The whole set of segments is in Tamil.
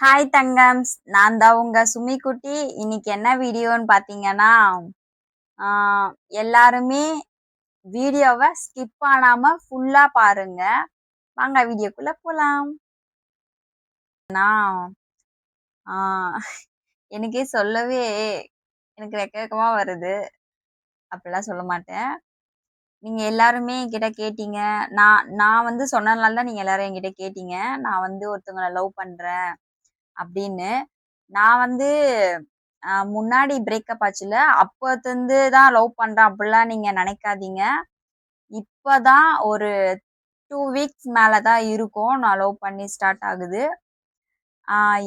ஹாய் தங்கம்ஸ் நான் தான் உங்க சுமிக்குட்டி இன்னைக்கு என்ன வீடியோன்னு பார்த்தீங்கன்னா எல்லாருமே வீடியோவை ஸ்கிப் பண்ணாம ஃபுல்லா பாருங்க. வாங்க வீடியோக்குள்ள போலாம். நான் எனக்கே சொல்லவே எனக்கு வெக்க வெக்கமா வருது. அப்படிலாம் சொல்ல மாட்டேன். நீங்க எல்லாருமே என்கிட்ட கேட்டீங்க. நான் நான் வந்து சொன்னதுனால தான் நீங்க எல்லாரும் என்கிட்ட கேட்டீங்க. நான் வந்து ஒருத்தவங்களை லவ் பண்றேன். அப்படின்னு நான் வந்து முன்னாடி பிரேக்கப் ஆச்சுல அப்போத்திருந்து தான் லவ் பண்ணுறேன் அப்படிலாம் நீங்கள் நினைக்காதீங்க. இப்பதான் ஒரு டூ வீக்ஸ் மேலே தான் இருக்கும். நான் லவ் பண்ணி ஸ்டார்ட் ஆகுது.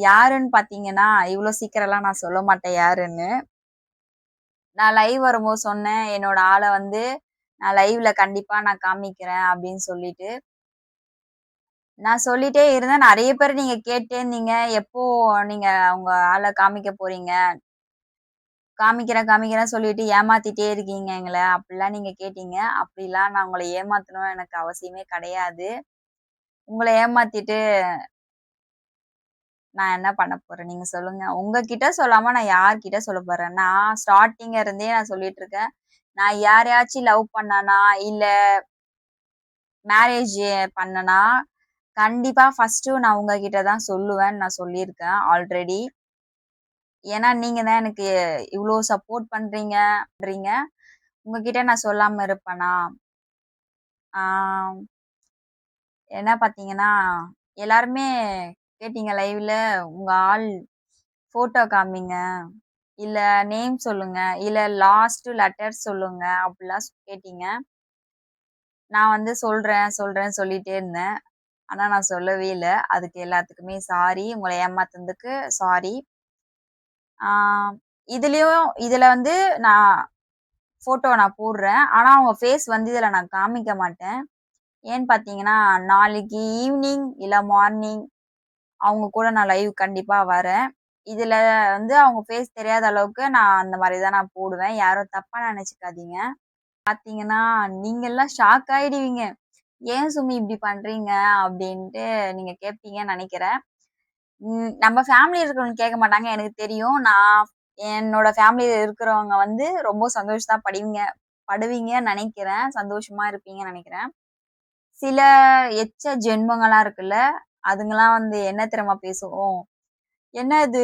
யாருன்னு பார்த்தீங்கன்னா இவ்வளோ சீக்கிரம்லாம் நான் சொல்ல மாட்டேன் யாருன்னு. நான் லைவ் வரும்போது சொன்னேன் என்னோட ஆளை வந்து நான் லைவ்ல கண்டிப்பாக நான் காமிக்கிறேன் அப்படின்னு சொல்லிட்டு. நான் சொல்லிட்டே இருந்தேன். நிறைய பேர் நீங்க கேட்டே இருந்தீங்க எப்போ நீங்க உங்க ஆளை காமிக்க போறீங்க? காமிக்கிறேன் காமிக்கிறேன் சொல்லிட்டு ஏமாத்திட்டே இருக்கீங்க எங்களை. அப்படிலாம் நீங்க கேட்டீங்க. அப்படிலாம் நான் உங்களை ஏமாத்தணும் எனக்கு அவசியமே கிடையாது. உங்களை ஏமாத்திட்டு நான் என்ன பண்ண போறேன்? நீங்க சொல்லுங்க. உங்ககிட்ட சொல்லாம நான் யார்கிட்ட சொல்ல போறேன்? நான் ஸ்டார்டிங்க இருந்தே நான் சொல்லிட்டு இருக்கேன். நான் யாரையாச்சும் லவ் பண்ணனா இல்ல மேரேஜ் பண்ணனா கண்டிப்பா ஃபர்ஸ்ட் நான் உங்ககிட்ட தான் சொல்லுவேன்னு நான் சொல்லியிருக்கேன் ஆல்ரெடி ஏன்னா நீங்க தான் எனக்கு இவ்வளோ சப்போர்ட் பண்றீங்க பண்றீங்க உங்ககிட்ட நான் சொல்லாம இருப்பேனா? என்ன பார்த்தீங்கன்னா எல்லாருமே கேட்டீங்க லைவ்ல உங்க ஆள் ஃபோட்டோ காமிங்க. இல்ல நேம் சொல்லுங்க. இல்ல லாஸ்ட் லெட்டர் சொல்லுங்க அப்படிலாம் கேட்டீங்க. நான் வந்து சொல்றேன் சொல்றேன்னு சொல்லிட்டே இருந்தேன். ஆனா நான் சொல்லவே இல்லை. அதுக்கு எல்லாத்துக்குமே சாரி உங்களை ஏமாத்துனதுக்கு சாரி இதுலயும் இதுல வந்து நான் போட்டோ நான் போடுறேன். ஆனா அவங்க ஃபேஸ் வந்து இதுல நான் காமிக்க மாட்டேன். ஏன்னு பாத்தீங்கன்னா நாளைக்கு ஈவினிங் இல்ல மார்னிங் அவங்க கூட நான் லைவ் கண்டிப்பா வரேன். இதுல வந்து அவங்க ஃபேஸ் தெரியாத அளவுக்கு நான் அந்த மாதிரி தான் நான் போடுவேன். யாரும் தப்பா நினைச்சுக்காதீங்க. பாத்தீங்கன்னா நீங்க எல்லாம் ஷாக் ஆயிடுவீங்க. ஏன் சுமி இப்படி பண்றீங்க? அப்படின்ட்டு நீங்க கேட்பீங்கன்னு நினைக்கிறேன். நம்ம ஃபேமிலி இருக்கிறவங்க கேட்க மாட்டாங்க எனக்கு தெரியும். நான் என்னோட ஃபேமிலியில இருக்கிறவங்க வந்து ரொம்ப சந்தோஷமா படுவீங்க படுவீங்கன்னு நினைக்கிறேன். சந்தோஷமா இருப்பீங்கன்னு நினைக்கிறேன். சில எச்ச ஜென்மங்கள்லாம் இருக்குல்ல அதுங்கெல்லாம் வந்து என்ன திறமா பேசுவோம்? என்ன இது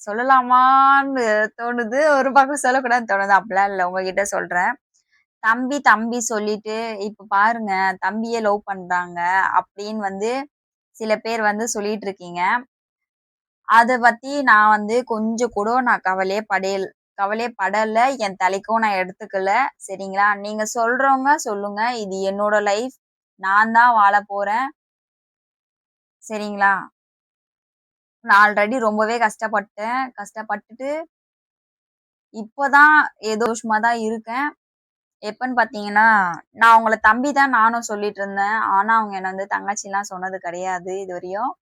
சொல்லலாமான்னு தோணுது. ஒரு பக்கம் சொல்லக்கூடாதுன்னு தோணுது. அப்படிலாம் இல்லை உங்ககிட்ட சொல்றேன். தம்பி தம்பி சொல்லிட்டு இப்ப பாருங்க தம்பியே லவ் பண்றாங்க அப்படின்னு வந்து சில பேர் வந்து சொல்லிட்டு இருக்கீங்க. அதை பத்தி நான் வந்து கொஞ்சம் கூட நான் கவலையே படையல் கவலையே படல. என் தலைக்கும் நான் எடுத்துக்கல. சரிங்களா? நீங்க சொல்றவங்க சொல்லுங்க. இது என்னோட லைஃப். நான் தான் வாழ போறேன். சரிங்களா? நான் ஆல்ரெடி ரொம்பவே கஷ்டப்பட்டேன். கஷ்டப்பட்டுட்டு இப்போதான் ஏதோஷமா தான் இருக்கேன். எப்பன்னு பாத்தீங்கன்னா நான் அவங்கள தம்பி தான் நானும் சொல்லிட்டு இருந்தேன். ஆனா அவங்க என்ன வந்து தங்கச்சிலாம் சொன்னது கிடையாது இது வரையும்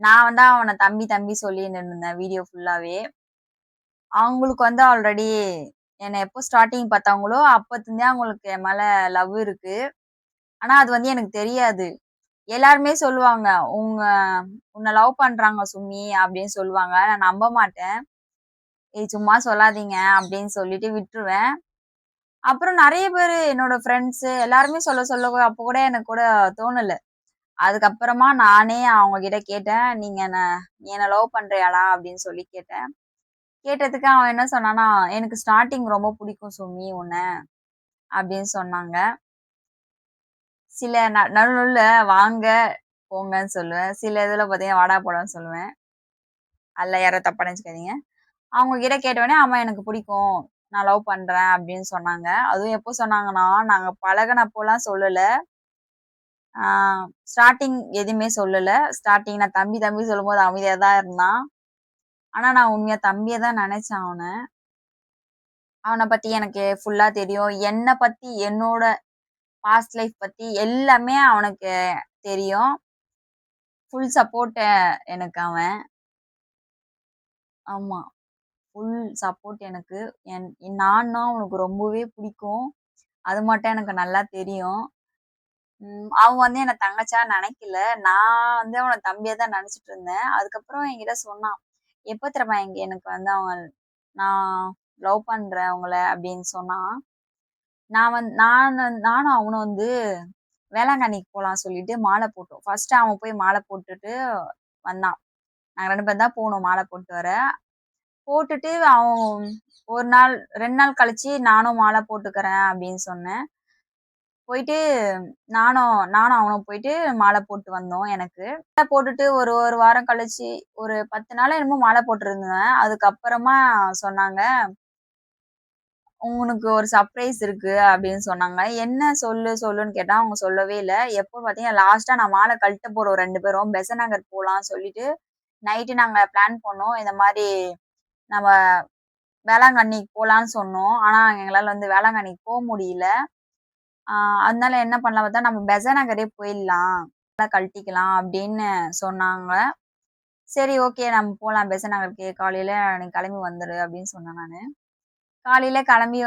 நான் வந்து அவனை தம்பி தம்பி சொல்லிட்டு இருந்தேன் வீடியோ ஃபுல்லாவே அவங்களுக்கு வந்து ஆல்ரெடி என்னை எப்போ ஸ்டார்டிங் பார்த்தாங்களோ அப்பத்துலேருந்தே அவங்களுக்கு என் மேல லவ் இருக்கு. ஆனா அது வந்து எனக்கு தெரியாது. எல்லாருமே சொல்லுவாங்க உங்க உன்னை லவ் பண்றாங்க சுமி அப்படின்னு சொல்லுவாங்க. நான் நம்ப மாட்டேன். இது சும்மா சொல்லாதீங்க அப்படின்னு சொல்லிட்டு விட்டுருவேன். அப்புறம் நிறைய பேர் என்னோட ஃப்ரெண்ட்ஸ் எல்லாருமே சொல்ல சொல்ல கூட- அப்போ கூட எனக்கு கூட தோணல. அதுக்கப்புறமா நானே அவங்க கிட்ட கேட்டேன் நீங்க என்ன நீ என்ன லவ் பண்றியாடா? அப்படின்னு சொல்லி கேட்டேன். கேட்டதுக்கு அவன் என்ன சொன்னானா எனக்கு ஸ்டார்டிங் ரொம்ப பிடிக்கும் சுமி உன்னை அப்படின்னு சொன்னாங்க. சில ந நடுவுல வாங்க போங்கன்னு சொல்லுவேன். சில இதுல பார்த்தீங்கன்னா வாடா போடான்னு சொல்லுவேன். அதுல யாரும் தப்பா நினைச்சுக்காதீங்க. அவங்க கிட்ட கேட்டோடனே அவன் எனக்கு பிடிக்கும். நான் லவ் பண்றேன் அப்படின்னு சொன்னாங்க. அதுவும் எப்போ சொன்னாங்கன்னா நாங்க பழகுனப்போலாம் சொல்லல. ஸ்டார்டிங் எதுவுமே சொல்லல. ஸ்டார்டிங் நான் தம்பி தம்பி சொல்லும்போது அமைதியா தான் இருந்தான். ஆனா நான் உண்மையா தம்பியை தான் நினைச்சேன் அவனை. அவனை பத்தி எனக்கு ஃபுல்லா தெரியும். என்னை பத்தி என்னோட பாஸ்ட் லைஃப் பத்தி எல்லாமே அவனுக்கு தெரியும். ஃபுல் சப்போர்ட் எனக்கு அவன். ஆமா. ஃபுல் சப்போர்ட் எனக்கு என் நான்னா அவனுக்கு ரொம்பவே பிடிக்கும் அது மட்டும் எனக்கு நல்லா தெரியும் அவன் வந்து என்னை தங்கச்சா நினைக்கல நான் வந்து அவனை தம்பியை தான் நினச்சிட்டு இருந்தேன். அதுக்கப்புறம் என்கிட்ட சொன்னான். எப்போ திரும்ப எங்க எனக்கு வந்து அவன் நான் லவ் பண்ணுறேன் அவங்களை அப்படின்னு சொன்னான். நான் வந்து நான் நானும் அவனும் வந்து வேளாங்கண்ணிக்கு போகலாம் சொல்லிட்டு மாலை போட்டோம். ஃபர்ஸ்ட்டு அவன் போய் மாலை போட்டுட்டு வந்தான். நாங்கள் ரெண்டு பேரும் தான் போனோம் மாலை போட்டு வர. போட்டுட்டு அவன் ஒரு நாள் ரெண்டு நாள் கழிச்சு நானும் மாலை போட்டுக்கிறேன் அப்படின்னு சொன்னேன். போயிட்டு நானும் நானும் அவனும் போயிட்டு மாலை போட்டு வந்தோம் எனக்கு. மாலை போட்டுட்டு ஒரு ஒரு வாரம் கழிச்சு ஒரு பத்து நாள் என்னமோ மாலை போட்டிருந்தேன். அதுக்கப்புறமா சொன்னாங்க. "உனக்கு ஒரு சர்ப்ரைஸ் இருக்கு" அப்படின்னு சொன்னாங்க. என்ன சொல்லு சொல்லுன்னு கேட்டா அவங்க சொல்லவே இல்லை எப்போ பார்த்தீங்கன்னா, லாஸ்டா நான் மாலை கழட்ட போறோம் ரெண்டு பேரும். பெசநகர் நகர் சொல்லிட்டு, நைட்டு நாங்க பிளான் பண்ணோம். இந்த மாதிரி நம்ம வேளாங்கண்ணிக்கு போகலான்னு சொன்னோம். ஆனால் எங்களால் வந்து வேளாங்கண்ணிக்கு போக முடியல. அதனால என்ன பண்ணலாம் பார்த்தா, நம்ம பெசன்ட் நகரே போயிடலாம். கழட்டிக்கலாம் அப்படின்னு சொன்னாங்க. சரி ஓகே நம்ம போகலாம் பெச நகருக்கு. காலையில் நீ கிளம்பி வந்துடு அப்படின்னு சொன்னேன் நான் காலையில் கிளம்பி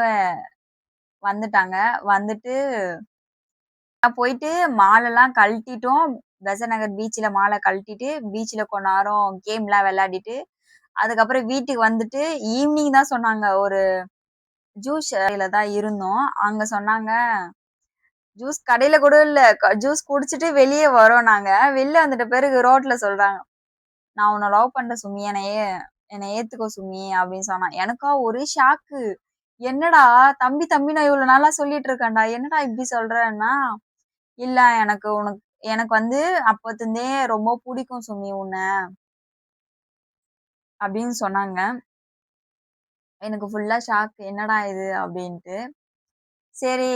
வந்துட்டாங்க. வந்துட்டு போயிட்டு மாலைலாம் கழட்டிட்டோம். பெச நகர் பீச்சில் மாலை கழட்டிட்டு, பீச்சில் கொஞ்ச நேரம் கேம்லாம் விளையாடிட்டு, அதுக்கப்புறம் வீட்டுக்கு வந்துட்டு ஈவினிங் தான் சொன்னாங்க. ஒரு ஜூஸ் கடையில தான் இருந்தோம். அங்க சொன்னாங்க, ஜூஸ் கடையில கூட இல்ல. ஜூஸ் குடிச்சிட்டு வெளியே வரோம் நாங்க. வெளில வந்துட்ட பிறகு ரோட்ல சொல்றாங்க. "நான் உன்னை லவ் பண்ற சுமி. என்னையே என்னை ஏத்துக்கோ சுமி" அப்படின்னு சொன்னான். எனக்கா ஒரே ஷாக்கு. என்னடா தம்பி தம்பி நான் இவ்வளோ நாளா சொல்லிட்டு இருக்கேன்டா. என்னடா இப்படி சொல்றேன்னா, "இல்ல எனக்கு உனக்கு எனக்கு வந்து அப்பத்துலருந்தே ரொம்ப பிடிக்கும் சுமி உன்னை அப்படின்னு சொன்னாங்க. எனக்கு ஃபுல்லா ஷாக். என்னடா இது அப்படின்ட்டு. சரி,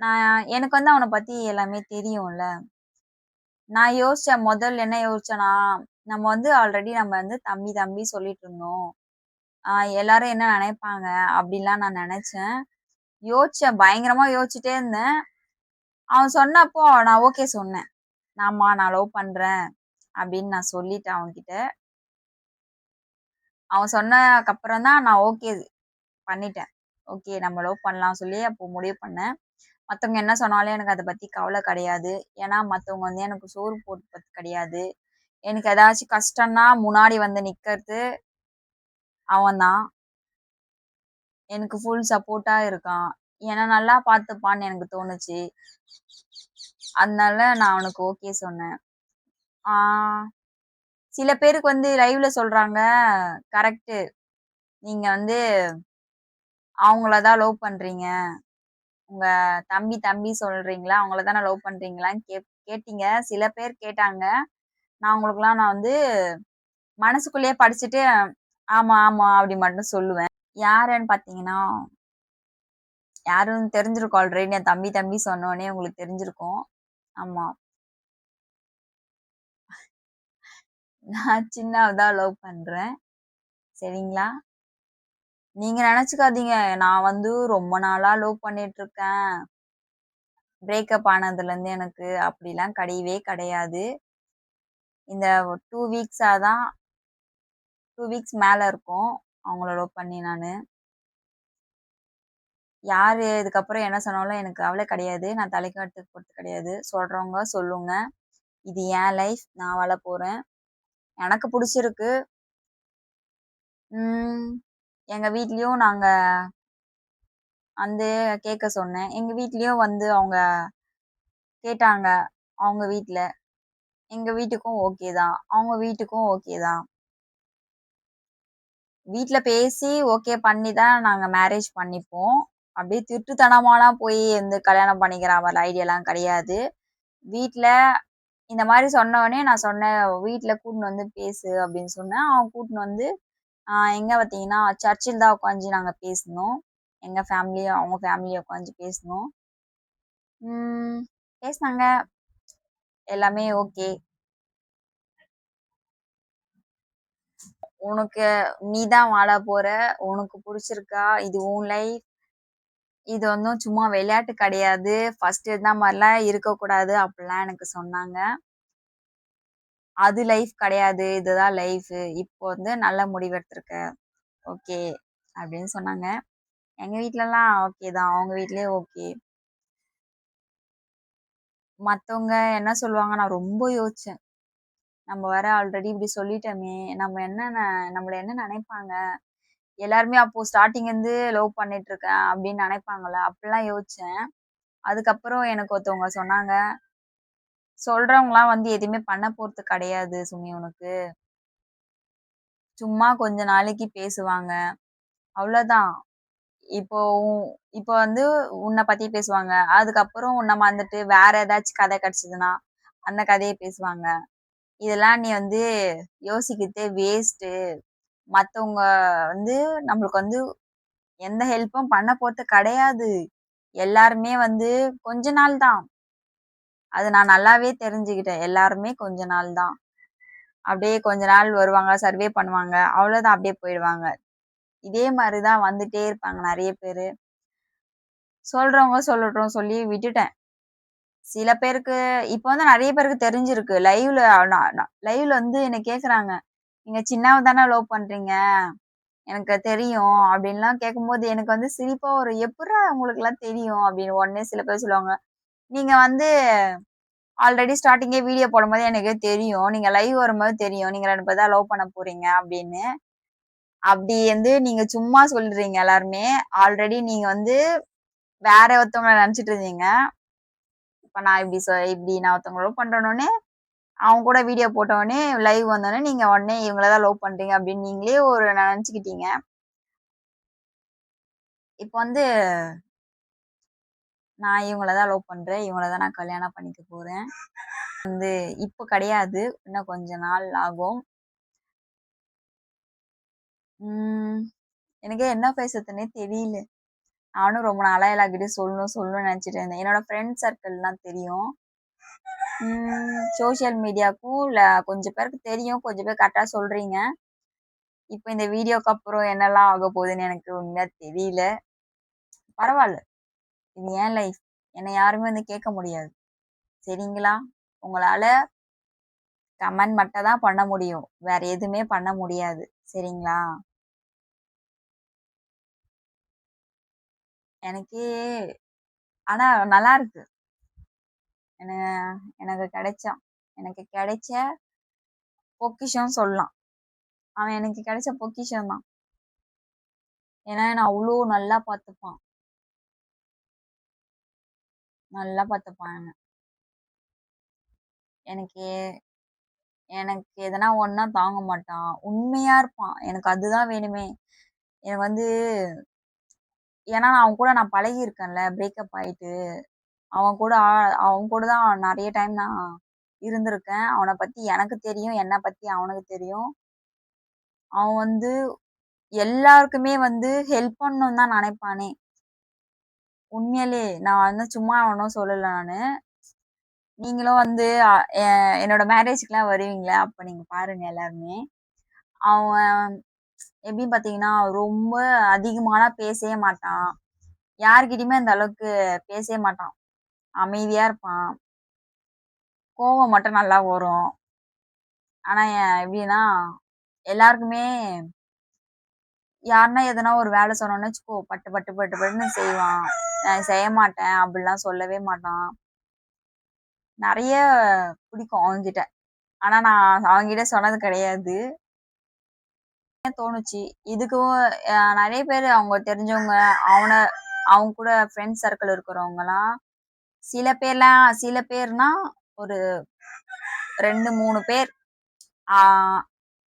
நான் எனக்கு வந்து அவன பத்தி எல்லாமே தெரியும்ல. நான் யோசிச்சேன் முதல்ல என்ன யோசிச்சேன்னா, நம்ம வந்து ஆல்ரெடி நம்ம வந்து தம்பி தம்பி சொல்லிட்டு இருந்தோம். ஆ எல்லாரும் என்ன நெனைப்பாங்க? அப்படிலாம் நான் நெனச்சேன். யோசிச்சேன். பயங்கரமா யோசிச்சுட்டே இருந்தேன். அவன் சொன்னப்போ நான் ஓகே சொன்னேன். ஆமா நான் லவ் பண்றேன் அப்படின்னு நான் சொல்லிட்டேன் அவன்கிட்ட. அவன் சொன்னதுக்கப்புறம் தான் நான் ஓகே பண்ணிட்டேன். ஓகே நம்ம லவ் பண்ணலாம் சொல்லி அப்போ முடிவு பண்ணேன். மற்றவங்க என்ன சொன்னாலும் எனக்கு அதை பற்றி கவலை கிடையாது. ஏன்னா மற்றவங்க வந்து எனக்கு சோறு போட்டு கிடையாது. எனக்கு ஏதாச்சும் கஷ்டம்னா முன்னாடி வந்து நிற்கிறது அவன் தான். எனக்கு ஃபுல் சப்போர்ட்டாக இருக்கான். என்னை நல்லா பார்த்துப்பான்னு எனக்கு தோணுச்சு. அதனால நான் அவனுக்கு ஓகே சொன்னேன். சில பேருக்கு வந்து லைவ்ல சொல்றாங்க, கரெக்ட்டு. நீங்க வந்து அவங்கள தான் லவ் பண்றீங்க. உங்க தம்பி தம்பி சொல்றீங்களா? அவங்கள தானே லவ் பண்றீங்களான்னு கே கேட்டீங்க. சில பேர் கேட்டாங்க. நான் உங்களுக்குலாம் நான் வந்து மனசுக்குள்ளேயே படிச்சுட்டு, ஆமா, ஆமா அப்படி மட்டும் சொல்லுவேன். யாருன்னு பார்த்தீங்கன்னா யாரும் தெரிஞ்சிருக்கும் ஆல்ரெடி. என் தம்பி தம்பி சொன்னோடனே உங்களுக்கு தெரிஞ்சிருக்கும். ஆமா. நான் சின்னாவ தான் லவ் பண்றேன். சரிங்களா? நீங்க நினைச்சுக்காதீங்க நான் வந்து ரொம்ப நாளா லவ் பண்ணிட்டு இருக்கேன். பிரேக்கப் ஆனதுலருந்து எனக்கு அப்படிலாம் கிடையவே கிடையாது. இந்த டூ வீக்ஸா தான் டூ வீக்ஸ் மேல இருக்கும். அவங்கள லவ் பண்ணி நான் யாரு இதுக்கப்புறம் என்ன சொன்னாலும் எனக்கு அவளே கிடையாது. நான் தலைக்காட்டு போகிறது கிடையாது. சொல்றவங்க சொல்லுங்க. இது என் லைஃப். நான் வாழ போறேன். எனக்கு பிடிச்சிருக்கு எங்கள் எங்க வீட்லயும் நாங்க வந்து கேட்க சொன்னேன். எங்க வீட்லயும் வந்து அவங்க கேட்டாங்க. அவங்க வீட்ல. எங்க வீட்டுக்கும் ஓகே தான். அவங்க வீட்டுக்கும் ஓகே தான். வீட்டில் பேசி ஓகே பண்ணி தான் நாங்கள் மேரேஜ் பண்ணிப்போம். அப்படியே திருட்டுத்தனமாலாம் போய் வந்து கல்யாணம் பண்ணிக்கிற மாதிரி ஐடியாலாம் கிடையாது. வீட்டில் இந்த மாதிரி சொன்னோனே நான் சொன்னேன், வீட்டில் கூட்டின்னு வந்து பேசு" அப்படின்னு சொன்னேன். அவன் கூட்டின்னு வந்து எங்கே பார்த்தீங்கன்னா, சர்ச்சில் தான் உட்காந்து நாங்கள் பேசினோம். எங்கள் ஃபேமிலி அவங்க ஃபேமிலியை உட்காந்து பேசினோம். பேசினாங்க. எல்லாமே ஓகே. "உனக்கு நீ தான் வாழ போற. உனக்கு பிடிச்சிருக்கா இது உன் லைஃப். இது ஒன்றும் சும்மா விளையாட்டு கிடையாது. ஃபர்ஸ்ட் இருந்த மாதிரிலாம் இருக்கக்கூடாது." அப்படிலாம் எனக்கு சொன்னாங்க. "அது லைஃப் கிடையாது. இதுதான் லைஃப் இப்போ வந்து நல்ல முடிவெடுத்துருக்க ஓகே." அப்படின்னு சொன்னாங்க. எங்க வீட்டிலலாம் ஓகே தான். அவங்க வீட்லயும் ஓகே. மற்றவங்க என்ன சொல்லுவாங்க நான் ரொம்ப யோசிச்சேன். நம்ம வேற ஆல்ரெடி இப்படி சொல்லிட்டோமே! நம்ம என்ன ந நம்மள என்ன நினைப்பாங்க எல்லாருமே அப்போ ஸ்டார்டிங் இருந்து லவ் பண்ணிட்டுருக்கேன் அப்படின்னு நினைப்பாங்கள அப்படிலாம் யோசிச்சேன். அதுக்கப்புறம் எனக்கு ஒருத்தவங்க சொன்னாங்க, "சொல்றவங்கலாம் வந்து எதுவுமே பண்ண போறது கிடையாது சுமி உனக்கு. சும்மா கொஞ்ச நாளைக்கு பேசுவாங்க. அவ்வளோதான். இப்போ இப்போ வந்து உன்னை பத்தி பேசுவாங்க. அதுக்கப்புறம் உன்னை மறந்துட்டு வேற ஏதாச்சும் கதை கிடைச்சதுன்னா, அந்த கதையை பேசுவாங்க. இதெல்லாம் நீ வந்து யோசிக்கிறதே வேஸ்ட்டு. மற்றவங்க வந்து நம்மளுக்கு வந்து எந்த ஹெல்ப்பும் பண்ண போறது கிடையாது. எல்லாருமே வந்து கொஞ்ச நாள் தான். அது நான் நல்லாவே தெரிஞ்சுக்கிட்டேன். எல்லாருமே கொஞ்ச நாள் தான். அப்படியே கொஞ்ச நாள் வருவாங்க, சர்வே பண்ணுவாங்க. அவ்வளோதான் அப்படியே போயிடுவாங்க. இதே மாதிரி தான் வந்துட்டே இருப்பாங்க நிறைய பேர் சொல்கிறவங்க சொல்லட்டும் சொல்லி விட்டுட்டேன். சில பேருக்கு இப்போ வந்து நிறைய பேருக்கு தெரிஞ்சிருக்கு. லைவ்ல நான் லைவ்ல வந்து என்ன கேட்குறாங்க. "நீங்க சின்னாவ தானே லவ் பண்றீங்க? எனக்கு தெரியும்." அப்படின்லாம் கேட்கும்போது எனக்கு வந்து சிரிப்பா வரும். "எப்புட்றா உங்களுக்குலாம் தெரியும்?" அப்படின்னு உடனே சில பேர் சொல்லுவாங்க. "நீங்க வந்து ஆல்ரெடி ஸ்டார்டிங்கே வீடியோ போடும்போது எனக்கு தெரியும். நீங்க லைவ் வரும்போது தெரியும். நீங்க ரெண்டு பேர் தான் லவ் பண்ண போறீங்க." அப்படின்னு. அப்படி வந்து நீங்க சும்மா சொல்றீங்க எல்லாருமே. ஆல்ரெடி நீங்க வந்து வேற ஒருத்தவங்கள நினைச்சிட்டு இருந்தீங்க. இப்ப நான் இப்படி சொ இப்படி நான் ஒருத்தவங்க லவ் பண்றேன்னோனே, அவங்க கூட வீடியோ போட்டவொடனே லைவ் வந்தோடனே நீங்க உடனே இவங்கள தான் லவ் பண்றீங்க அப்படின்னு நீங்களே ஒரு நினச்சிக்கிட்டீங்க இப்ப வந்து நான் இவங்கள தான் லவ் பண்றேன். இவங்கள தான் நான் கல்யாணம் பண்ணிக்க போறேன். வந்து இப்ப கிடையாது. இன்னும் கொஞ்ச நாள் ஆகும். எனக்கு எனக்கே என்ன பேசுறதுன்னே தெரியல. நானும் ரொம்ப நாளா எல்லார்கிட்டயும் சொல்லணும் சொல்லணும்னு நினச்சிட்டு இருந்தேன். என்னோட ஃப்ரெண்ட் சர்க்கிள்லாம் தெரியும். சோஷியல் சோசியல் மீடியாக்கும் கொஞ்சம் பேருக்கு தெரியும். கொஞ்சம் பேர் கரெக்டாக சொல்கிறீங்க இப்போ இந்த வீடியோக்கு அப்புறம் என்னலாம் ஆக போகுதுன்னு எனக்கு உண்மையாக தெரியல. பரவாயில்ல இது ஏன் லைஃப். என்னை யாருமே வந்து கேட்க முடியாது. சரிங்களா? உங்களால் கமெண்ட் மட்டும் தான் பண்ண முடியும். வேற எதுவுமே பண்ண முடியாது. சரிங்களா? எனக்கு ஆனால் நல்லா இருக்கு எனக்கு கிடைச்சான். எனக்கு கிடைச்ச பொக்கிஷம் சொல்லலாம். அவன் எனக்கு கிடைச்ச பொக்கிஷம் தான். ஏன்னா என்ன அவ்வளோ நல்லா பார்த்துப்பான். நல்லா பார்த்துப்பான் என்ன. எனக்கு எனக்கு எதனா ஒன்னா தாங்க மாட்டான். உண்மையா இருப்பான். எனக்கு அதுதான் வேணுமே. எனக்கு வந்து ஏன்னா அவன் கூட நான் பழகியிருக்கேன்ல. பிரேக்கப் ஆயிட்டு. அவன் கூட அவன் கூட தான் நிறைய டைம் நான் இருந்திருக்கேன். அவனை பத்தி எனக்கு தெரியும். என்னை பத்தி அவனுக்கு தெரியும். அவன் வந்து எல்லாருக்குமே வந்து ஹெல்ப் பண்ணணும் தான் நினைப்பானே உண்மையிலே நான் வந்து சும்மா அவனும் சொல்லல நானு. நீங்களும் வந்து என்னோட மேரேஜ்க்குலாம் வருவீங்களே அப்போ நீங்கள் பாருங்க எல்லாருமே. அவன் எப்படின்னு பார்த்தீங்கன்னா, ரொம்ப அதிகமான பேசவே மாட்டான். யார்கிட்டயுமே அந்த அளவுக்கு பேசவே மாட்டான். அமைதியாக இருப்பான். கோவம் மட்டும் நல்லா வரும். ஆனால் எப்படின்னா, எல்லாருக்குமே யாருன்னா எதனா ஒரு வேலை சொன்னோன்னு வச்சுக்கோ, பட்டு பட்டு பட்டு பட்டுன்னு செய்வான். நான் செய்ய மாட்டேன் அப்படிலாம் சொல்லவே மாட்டான். நிறைய பிடிக்கும் அவன்கிட்ட. ஆனா நான் அவன்கிட்ட சொன்னது கிடையாது. தோணுச்சு. இதுக்கும் நிறைய பேர் அவங்க தெரிஞ்சவங்க, அவனை அவங்க கூட ஃப்ரெண்ட்ஸ் சர்க்கிள் இருக்கிறவங்கலாம், சில பேர்லாம் சில பேர்னா ஒரு 2, 3 பேர்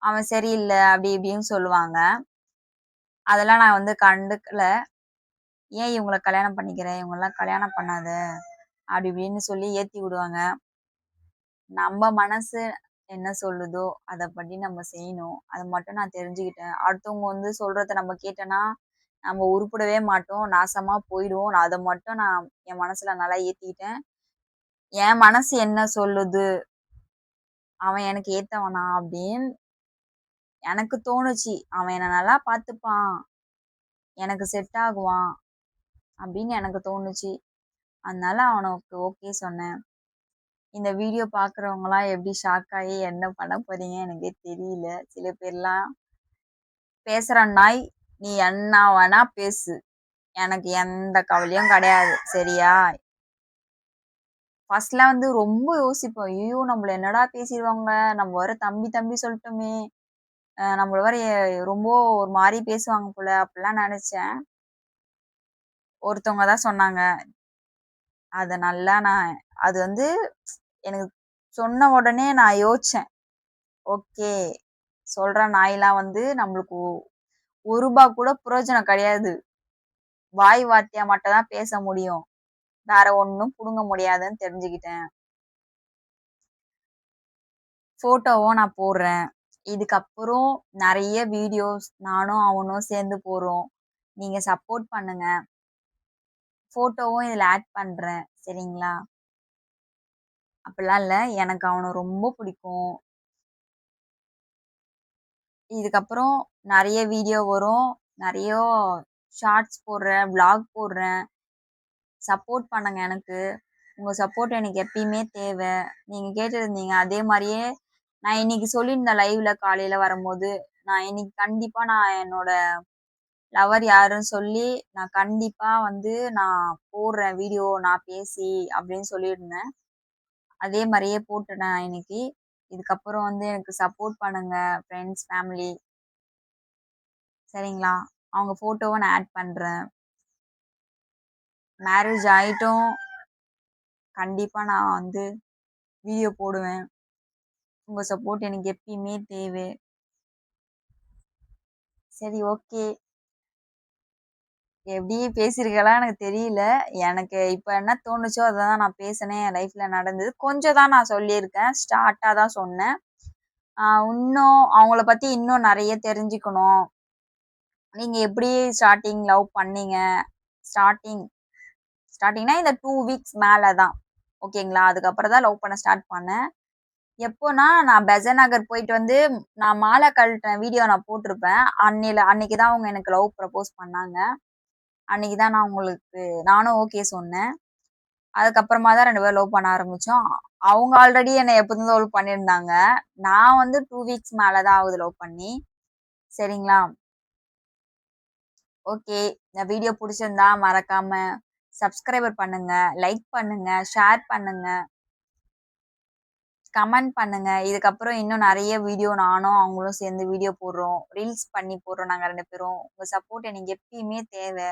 அவன் சரியில்லை அப்படி இப்படின்னு சொல்லுவாங்க. அதெல்லாம் நான் வந்து கண்டுக்கல. ஏன் இவங்களை கல்யாணம் பண்ணிக்கிறேன் இவங்கெல்லாம் கல்யாணம் பண்ணாத. அப்படி இப்படின்னு சொல்லி ஏற்றி விடுவாங்க. நம்ம மனசு என்ன சொல்லுதோ, அதை படி நம்ம செய்யணும். அதை மட்டும் நான் தெரிஞ்சுக்கிட்டேன். அடுத்தவங்க வந்து சொல்றத நம்ம கேட்டோம்னா, நம்ம உருப்படவே மாட்டோம். நாசமா போயிடுவோம். நான் மட்டும் நான் என் மனசுல நல்லா ஏத்திக்கிட்டேன். என் மனசு என்ன சொல்லுது? அவன் எனக்கு ஏத்தவனா? அப்படின்னு எனக்கு தோணுச்சு. அவன் என்ன நல்லா பார்த்துப்பான். எனக்கு செட் ஆகுவான். அப்படின்னு எனக்கு தோணுச்சு. அதனால அவனுக்கு ஓகே சொன்னேன். இந்த வீடியோ பார்க்குறவங்களாம் எப்படி ஷாக் ஆகி என்ன பண்ண போறீங்க எனக்கே தெரியல. சில பேர்லாம் பேசுற நாய், நீ என்ன வேணா பேசு. எனக்கு எந்த கவலையும் கிடையாது. சரியா? ஃபர்ஸ்ட்லாம் வந்து ரொம்ப யோசிப்போம். ஐயோ! நம்மள என்னடா பேசிடுவாங்க நம்ம வர தம்பி தம்பி சொல்லட்டுமே நம்மள வேற ரொம்ப ஒரு மாதிரி பேசுவாங்க போல அப்படிலாம் நினைச்சேன் ஒருத்தவங்க தான் சொன்னாங்க. அதை நல்லா நான் அது வந்து எனக்கு சொன்ன உடனே நான் யோசிச்சேன். ஓகே. சொல்ற நாய்லாம் வந்து நம்மளுக்கு ஒரு ரூபா கூட புரோஜனம் கிடையாது. வாய் வார்த்தையா மட்டும் தான் பேச முடியும். வேற ஒன்றும் புடுங்க முடியாதுன்னு தெரிஞ்சுக்கிட்டேன். ஃபோட்டோவும் நான் போடுறேன். இதுக்கப்புறம் நிறைய வீடியோஸ் நானும் அவனும் சேர்ந்து போடுறோம். நீங்க சப்போர்ட் பண்ணுங்க. ஃபோட்டோவும் இதுல ஆட் பண்றேன். சரிங்களா? அப்படிலாம் இல்லை எனக்கு அவனை ரொம்ப பிடிக்கும். இதுக்கப்புறம் நிறைய வீடியோ வரும். நிறைய ஷார்ட்ஸ் போடுறேன், விளாக் போடுறேன். சப்போர்ட் பண்ணுங்க எனக்கு. உங்கள் சப்போர்ட் எனக்கு எப்பயுமே தேவை நீங்கள் கேட்டிருந்தீங்க. அதே மாதிரியே நான் இன்னைக்கு சொல்லியிருந்தேன் லைவ்ல காலையில் வரும்போது, நான் இன்னைக்கு கண்டிப்பாக நான் என்னோட லவர் யாருன்னு சொல்லி, நான் கண்டிப்பாக வந்து நான் போடுறேன் வீடியோ நான் பேசி அப்படின்னு சொல்லியிருந்தேன். அதே மாதிரியே போட்டுட்டேன் இன்னைக்கு. இதுக்கப்புறம் வந்து எனக்கு சப்போர்ட் பண்ணுங்க ஃப்ரெண்ட்ஸ், ஃபேமிலி. சரிங்களா? அவங்க ஃபோட்டோவை நான் ஆட் பண்ணுறேன் மேரேஜ் ஆகிட்டும் கண்டிப்பாக நான் வந்து வீடியோ போடுவேன். உங்கள் சப்போர்ட் எனக்கு எப்பயுமே தேவை. சரி ஓகே. எப்படி பேசியிருக்கலாம் எனக்கு தெரியல. எனக்கு இப்போ என்ன தோணுச்சோ அதை தான் நான் பேசினேன். என் லைஃப்பில் நடந்தது. கொஞ்சம் தான் நான் சொல்லியிருக்கேன். ஸ்டார்ட்டாக தான் சொன்னேன். இன்னும் அவங்கள பற்றி இன்னும் நிறைய தெரிஞ்சுக்கணும். நீங்கள் எப்படி ஸ்டார்ட்டிங் லவ் பண்ணீங்க? ஸ்டார்ட்டிங் ஸ்டார்டிங்னா இந்த டூ வீக்ஸ் மேலே தான். ஓகேங்களா? அதுக்கப்புறம் தான் லவ் பண்ண ஸ்டார்ட் பண்ணேன். எப்போனா, நான் பெசநகர் நகர் போயிட்டு வந்து நான் மாலை கழட்டின வீடியோ நான் போட்டிருப்பேன். அன்னையில அன்னைக்கு தான் அவங்க எனக்கு லவ் ப்ரப்போஸ் பண்ணாங்க. அன்னைக்கு தான் நான் உங்களுக்கு நானும் ஓகே சொன்னேன். அதுக்கப்புறமா தான் ரெண்டு பேரும் லவ் பண்ண ஆரம்பித்தோம் அவங்க ஆல்ரெடி என்னை எப்போதும் லவ் பண்ணியிருந்தாங்க. நான் வந்து டூ வீக்ஸ் மேலே தான் ஆகுது லவ் பண்ணி. சரிங்களா? ஓகே. இந்த வீடியோ பிடிச்சிருந்தா மறக்காம சப்ஸ்கிரைபர் பண்ணுங்க, லைக் பண்ணுங்க, ஷேர் பண்ணுங்க. கமெண்ட் பண்ணுங்க. இதுக்கப்புறம் இன்னும் நிறைய வீடியோ நானும் அவங்களும் சேர்ந்து வீடியோ போடுறோம். ரீல்ஸ் பண்ணி போடுறோம் நாங்கள் ரெண்டு பேரும். உங்கள் சப்போர்ட் எனக்கு எப்பயுமே தேவை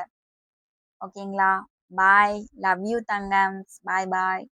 ஓகேங்களா? Bye. Love you தங்கம்ஸ். Bye bye.